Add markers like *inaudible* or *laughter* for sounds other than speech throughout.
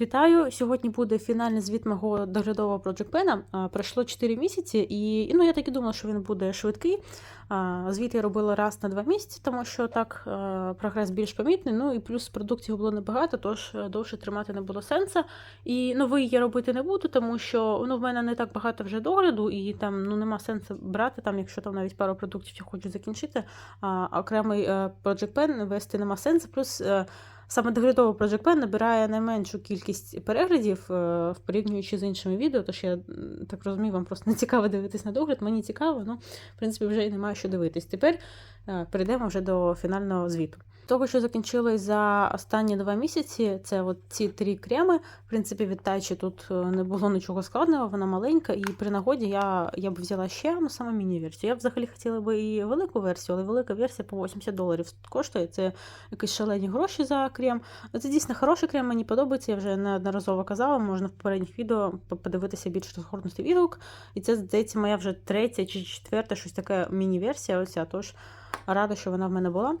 Вітаю! Сьогодні буде фінальний звіт мого доглядового Project Pen. Пройшло 4 місяці, і ну, я так і думала, що він буде швидкий. Звіт я робила раз на 2 місяці, тому що так прогрес більш помітний. Ну і плюс продуктів було небагато, тож е, довше тримати не було сенсу. І новий я робити не буду, тому що ну, в мене не так багато вже догляду, і там ну, нема сенсу брати, там, якщо там навіть пару продуктів я хочу закінчити. А окремий е, Project Pen вести нема сенсу. Плюс е, Саме доглядовий Project Pen набирає найменшу кількість переглядів, е, порівнюючи з іншими відео, тож я так розумію, вам просто не цікаво дивитись на догляд. Мені цікаво, ну, в принципі, вже і немає що дивитись. Тепер е, перейдемо вже до фінального звіту. Того, що закінчилось за останні два місяці, це от ці три креми. В принципі, від тачі тут е, не було нічого складного, вона маленька, і при нагоді я, я б взяла ще ну, саме міні-версію. Я б взагалі хотіла би і велику версію, але велика версія по 80 доларів коштує. Це якісь шалені гроші за крем. Це дійсно хороший крем, мені подобається. Я вже неодноразово казала, можна в попередніх відео подивитися більше розгорності відгук. І це, здається, моя вже третя чи четверта щось таке міні-версія. Оця, тож рада, що вона в мене була.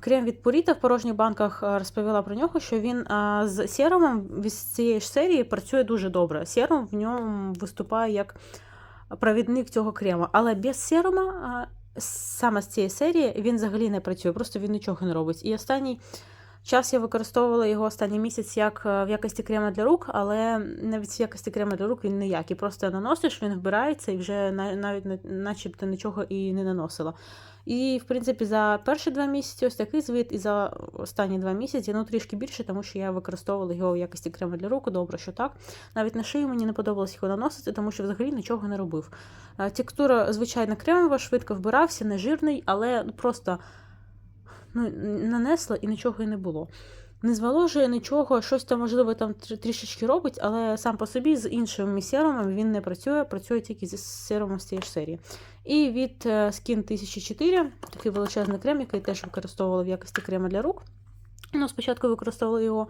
Крем від Purita в порожніх банках е, розповіла про нього, що він з серумом від цієї ж серії працює дуже добре. Серум в ньому виступає як провідник цього крему, але без серума. Саме з цієї серії він взагалі не працює, просто він нічого не робить. І останній час я використовувала його останній місяць як е, в якості крема для рук, але навіть в якості крема для рук він ніякий. Просто наносиш, він вбирається і вже навіть начебто нічого і не наносила. І, в принципі, за перші два місяці ось такий звіт, і за останні два місяці, ну трішки більше, тому що я використовувала його в якості крема для рук, добре, що так. Навіть на шию мені не подобалось його наносити, тому що взагалі нічого не робив. Е, Текстура, звичайно, кремова, швидко вбирався, не жирний, але просто ну, нанесла і нічого і не було. Не зволожує нічого, щось там, можливо, там трішечки робить, але сам по собі з іншими серумами він не працює, працює тільки зі серумом з цієї ж серії. І від е, Skin 1004, такий величезний крем, який теж використовувала в якості крема для рук. Ну, спочатку використовувала його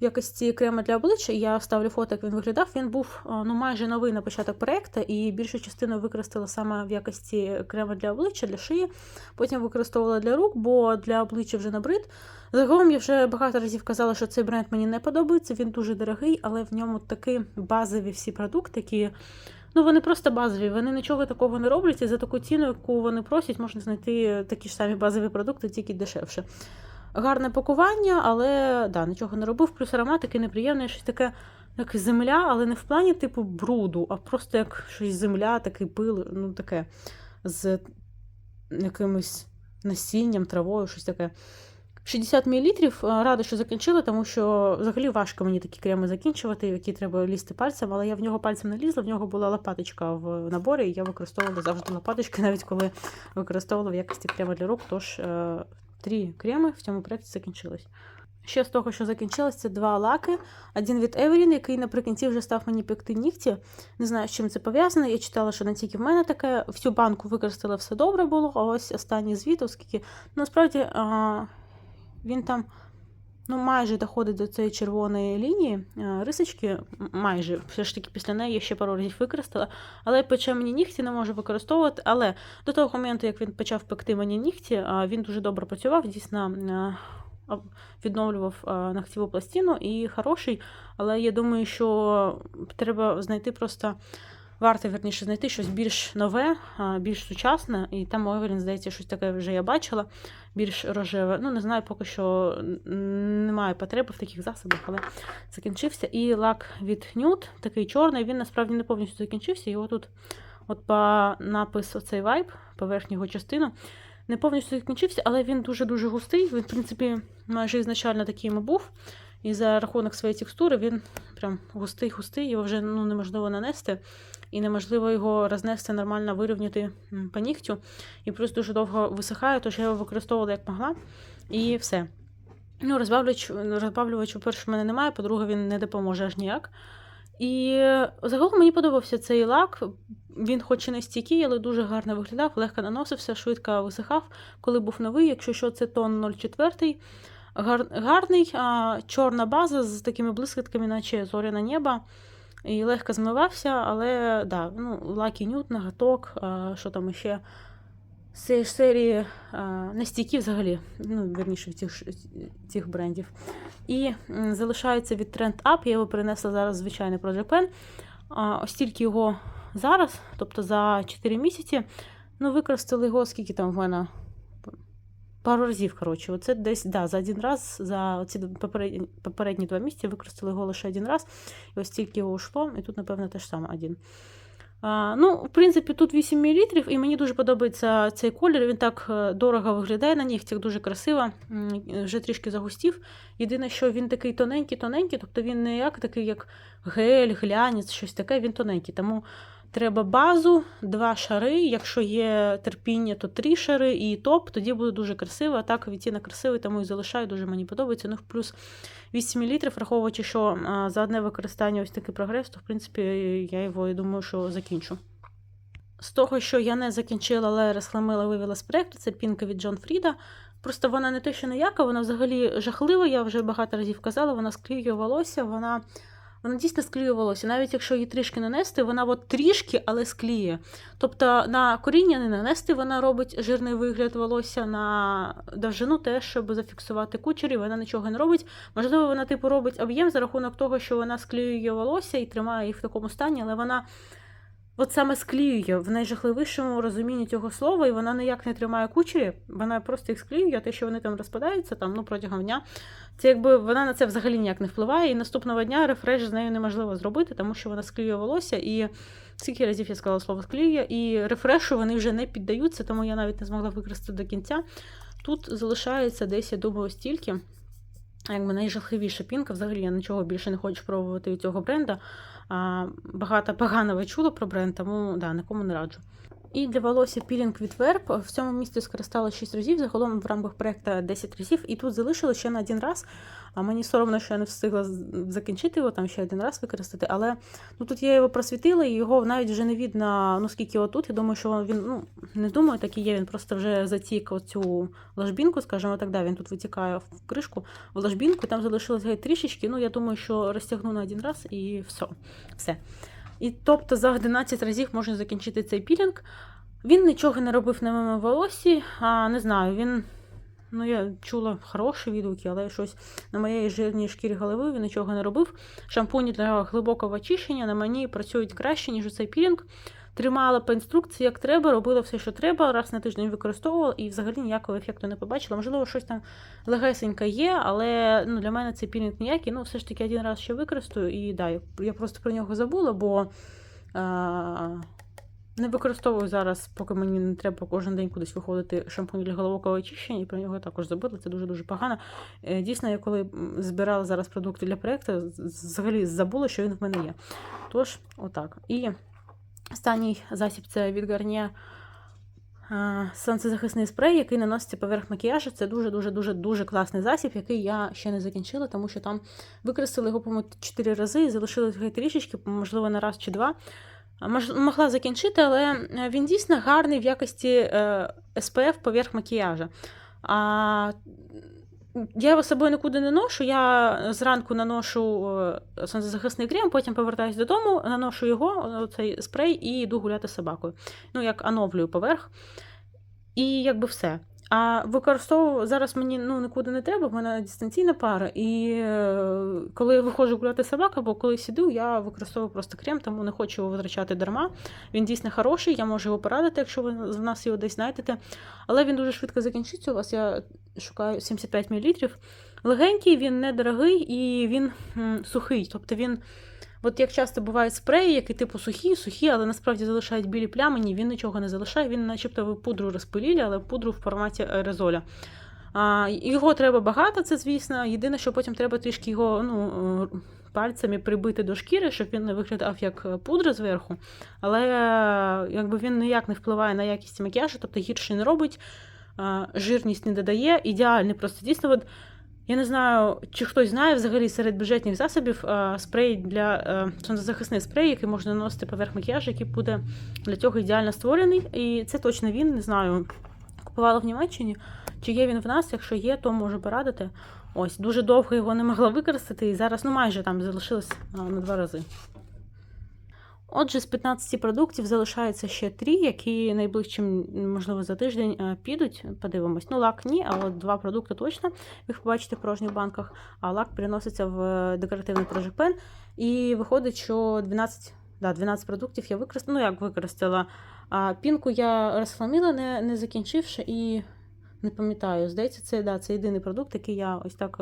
в якості крема для обличчя. Я вставлю фото, як він виглядав. Він був е, ну, майже новий на початок проекту, і більшу частину використала саме в якості крема для обличчя, для шиї. Потім використовувала для рук, бо для обличчя вже набрид. Загалом я вже багато разів казала, що цей бренд мені не подобається. Він дуже дорогий, але в ньому такі базові всі продукти, які. Ну, вони просто базові, вони нічого такого не роблять, і за таку ціну, яку вони просять, можна знайти такі ж самі базові продукти, тільки дешевше. Гарне пакування, але да, нічого не робив. Плюс аромат такий неприємний, щось таке, як земля, але не в плані типу бруду, а просто як щось земля, такий пил, ну таке з якимось насінням, травою, щось таке. 60 мл. Рада, що закінчила, тому що взагалі важко мені такі креми закінчувати, які треба лізти пальцем, але я в нього пальцем не лізла, в нього була лопаточка в наборі, і я використовувала завжди лопаточки, *laughs* навіть коли використовувала в якості крема для рук. Тож е, три креми в цьому проєкті закінчились. Ще з того, що закінчилось, це два лаки. Один від Евелін, який наприкінці вже став мені пекти нігті. Не знаю, з чим це пов'язано. Я читала, що не тільки в мене таке. Всю банку використала все добре було, а ось останній звіт, оскільки насправді а, він там ну, майже доходить до цієї червоної лінії рисочки, майже. Все ж таки після неї я ще пару разів використала. Але пече мені нігті не можу використовувати. Але до того моменту, як він почав пекти мені нігті, він дуже добре працював, дійсно. Відновлював а, ногтєву пластину і хороший, але я думаю, що треба знайти просто варто верніше знайти щось більш нове, більш сучасне, і там у здається, щось таке вже я бачила, більш рожеве. Ну, не знаю, поки що немає потреби в таких засобах, але закінчився. І лак від Nude, такий чорний, він насправді не повністю закінчився. Його тут, от по напис оцей вайб, по верхню його частину, не повністю закінчився, але він дуже-дуже густий. Він, в принципі, майже ізначально таким і був. І за рахунок своєї текстури він прям густий-густий, його вже ну, неможливо нанести, і неможливо його рознести нормально, вирівняти по нігтю. І плюс дуже довго висихає, тож я його використовувала як могла, і все. Ну, розбавлювач, розбавлювач, по-перше, в мене немає, по-друге, він не допоможе аж ніяк. І загалом мені подобався цей лак. Він, хоч і не стійкий, але дуже гарно виглядав, легко наносився, швидко висихав. Коли був новий, якщо що, це тон 04. Гар, гарний, а, чорна база з такими блискітками, наче зоряне небо. І легко змивався, але да, ну, лакі нюд, ноготок, а, що там ще з цієї ж серії не стійкі взагалі, ну, верніше, цих, цих брендів. І залишається від Trend Up. Я його перенесла зараз звичайний Project Pen. Ось тільки його зараз, тобто за 4 місяці, ну, використали його, скільки там в мене. Пару разів, коротше, оце десь да, за один раз, за ці попередні, попередні два місяці використали його лише один раз. І ось тільки його йшло, і тут, напевно, теж саме один. А, ну, в принципі, тут 8 мл, і мені дуже подобається цей колір. Він так е, дорого виглядає на нігтях, дуже красиво. Вже трішки загустів. Єдине, що він такий тоненький-тоненький, тобто він не як такий, як гель, глянець, щось таке, він тоненький. Тому треба базу, два шари. Якщо є терпіння, то три шари і топ, тоді буде дуже красиво. А так відтінок красивий, тому і залишаю, дуже мені подобається. Ну, плюс 8 мл, враховуючи, що за одне використання ось такий прогрес, то в принципі я його і думаю, що закінчу. З того, що я не закінчила, але розхламила, вивела з проєкту, це пінка від Джон Фріда. Просто вона не те, що ніяка, вона взагалі жахлива, я вже багато разів казала, вона склеює волосся, вона, вона дійсно склеювалася. Навіть якщо її трішки нанести, вона от трішки, але скліє. Тобто на коріння не нанести, вона робить жирний вигляд волосся на довжину теж, щоб зафіксувати кучері, вона нічого не робить. Можливо, вона типу робить об'єм за рахунок того, що вона склеює волосся і тримає їх в такому стані, але вона. От саме склеює в найжахливішому розумінні цього слова, і вона ніяк не тримає кучері, вона просто їх склеює, а те, що вони там розпадаються там, ну, протягом дня. Це якби вона на це взагалі ніяк не впливає. І наступного дня рефреш з нею неможливо зробити, тому що вона склеює волосся. І скільки разів я сказала слово склеює, і рефрешу вони вже не піддаються, тому я навіть не змогла використати до кінця. Тут залишається десь, я думаю, стільки. Якби найжахливіша пінка, взагалі я нічого більше не хочу пробувати від цього бренда. Багато поганого чула про бренд, тому да, нікому не раджу. І для волосся пілінг від Verb. В цьому місці скористалася 6 разів, загалом в рамках проекту 10 разів, і тут залишилося ще на один раз. А мені соромно, що я не встигла закінчити його, там ще один раз використати. Але ну, тут я його просвітила, і його навіть вже не видно, ну скільки його тут. Я думаю, що він, ну не думаю, так і є, він просто вже затік оцю ложбінку, скажімо так, да, він тут витікає в кришку, в ложбінку, там залишилось геть трішечки. Ну, я думаю, що розтягну на один раз і все. все. І тобто за 11 разів можна закінчити цей пілінг. Він нічого не робив на моєму волосі, а не знаю, він. Ну, я чула хороші відгуки, але щось на моєї жирній шкірі голови він нічого не робив. Шампуні для глибокого очищення на мені працюють краще, ніж цей пілінг. Тримала по інструкції, як треба, робила все, що треба, раз на тиждень використовувала і взагалі ніякого ефекту не побачила. Можливо, щось там легесеньке є, але ну, для мене цей пілінг ніякий. Ну, все ж таки один раз ще використаю, і да, я- просто про нього забула, бо а, не використовую зараз, поки мені не треба кожен день кудись виходити шампунь для головокого очищення, і про нього також забула. Це дуже-дуже погано. Е, Дійсно, я коли збирала зараз продукти для проєкту, взагалі забула, що він в мене є. Тож, отак. І останній засіб це від Garnier е, сонцезахисний спрей, який наноситься поверх макіяжу. Це дуже-дуже дуже класний засіб, який я ще не закінчила, тому що там використали його, по-моєму, 4 рази і залишилось геть трішечки, можливо, на раз чи два. Могла закінчити, але е, він дійсно гарний в якості е, SPF поверх макіяжа. А, я його з собою нікуди не ношу. Я зранку наношу е, сонцезахисний крем, потім повертаюся додому, наношу його, е, цей спрей, і йду гуляти з собакою. Ну, як оновлюю поверх. І якби все. А використовую зараз мені ну, нікуди не треба, в мене дистанційна пара. І е, коли я виходжу гуляти з собакою, або коли сиду, я використовую просто крем, тому не хочу його витрачати дарма. Він дійсно хороший, я можу його порадити, якщо ви в нас його десь знайдете. Але він дуже швидко закінчиться. У вас я шукаю 75 мл. Легенький, він недорогий і він сухий. Тобто він. От як часто бувають спреї, які типу сухі, сухі, але насправді залишають білі плями, ні, він нічого не залишає. Він, начебто, ви пудру розпиліли, але пудру в форматі аерозоля. А, його треба багато, це звісно. Єдине, що потім треба трішки його ну, е, пальцями прибити до шкіри, щоб він не виглядав як е, пудра зверху. Але е, якби він ніяк не впливає на якість макіяжу, тобто гірше не робить, жирність не додає. Ідеальний просто дійсно. От, я не знаю, чи хтось знає взагалі серед бюджетних засобів е, спрей для е, сонцезахисний спрей, який можна наносити поверх макіяжу, який буде для цього ідеально створений. І це точно він, не знаю. Купувала в Німеччині. Чи є він в нас? Якщо є, то можу порадити. Ось, дуже довго його не могла використати, і зараз ну майже там залишилось а, на два рази. Отже, з 15 продуктів залишається ще 3, які найближчим, можливо, за тиждень е, підуть. Подивимось. Ну, лак ні, а от два продукти точно. Ви їх побачите в порожніх банках, а лак переноситься в декоративний Project Pen. І виходить, що 12, да, 12 продуктів я використала. Ну, як використала. А пінку я розхламила, не, не закінчивши, і не пам'ятаю. Здається, це, да, це єдиний продукт, який я ось так.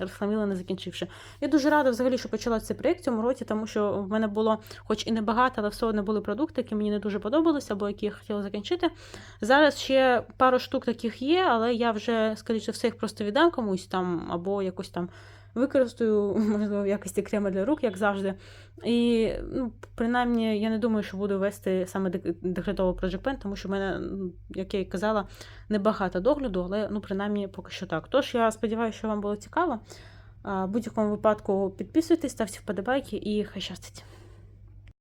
Розхламіла, не закінчивши. Я дуже рада взагалі, що почала цей проєкт цьому році, тому що в мене було, хоч і небагато, але все одно були продукти, які мені не дуже подобалися, або які я хотіла закінчити. Зараз ще пару штук таких є, але я вже, скоріше все, їх просто віддам комусь там, або якось там використаю, *laughs* можливо, в якості крема для рук, як завжди. І, ну, принаймні, я не думаю, що буду вести саме декретовий Project Pen, тому що в мене, ну, як я і казала, небагато догляду, але ну, принаймні поки що так. Тож я сподіваюся, що вам було цікаво. В будь-якому випадку підписуйтесь, ставте вподобайки і хай щастить.